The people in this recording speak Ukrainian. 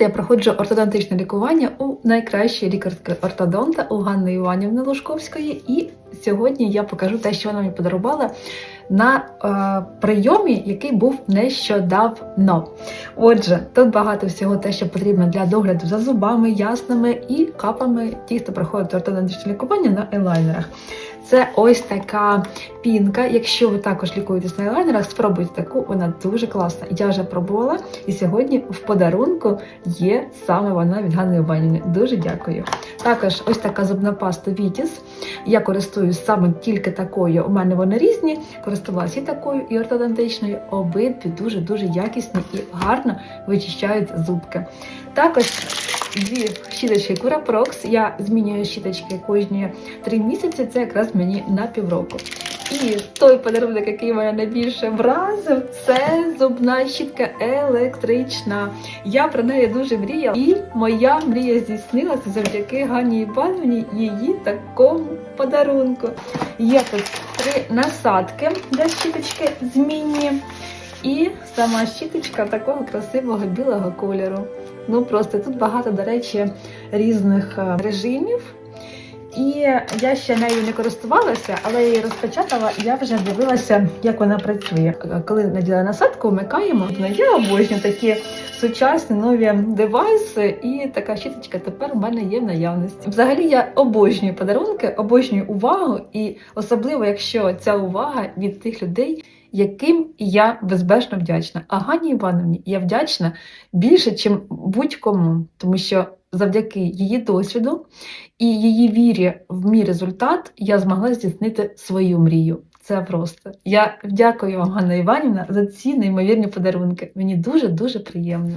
Я проходжу ортодонтичне лікування у найкращій лікарській ортодонта у Ганни Іванівни Лужковської. І сьогодні я покажу те, що вона мені подарувала на е, прийомі, який був нещодавно. Отже, тут багато всього те, що потрібно для догляду за зубами, ясними і капами, ті, хто проходить ортодонтичне лікування на елайнерах. Це ось така пінка. Якщо ви також лікуєтесь на елайнерах, спробуйте таку, вона дуже класна. Я вже пробувала, і сьогодні в подарунку є саме вона від Ганни Іванівни. Дуже дякую. Також ось така зубна паста Вітіс. Я користуюсь саме тільки такою. У мене вони різні. Користувалася і такою, і ортодонтичною. Обидві дуже-дуже якісні і гарно вичищають зубки. Також дві щіточки Курапрокс. Я змінюю щіточки кожні три місяці. Це якраз мені на півроку. І той подарунок, який мене найбільше вразив, це зубна щітка електрична. Я про неї дуже мріяла, і моя мрія здійснилася завдяки Гані Івановні її такому подарунку. Є тут три насадки для щіточки змінні. І сама щіточка такого красивого білого кольору. Ну просто тут багато, до речі, різних е, режимів. І я ще нею не користувалася, але я її розпечатала, я вже дивилася, як вона працює. Коли наділа насадку, вмикаємо. Ну, Я обожнюю такі сучасні нові девайси, і така щіточка тепер у мене є в наявності. Взагалі я обожнюю подарунки, обожнюю увагу, і особливо, якщо ця увага від тих людей. Яким я безбежно вдячна. А Гані Івановні я вдячна більше, ніж будь-кому, тому що завдяки її досвіду і її вірі в мій результат я змогла здійснити свою мрію. Це просто. Я дякую вам, Ганна Іванівна, за ці неймовірні подарунки. Мені дуже дуже приємно.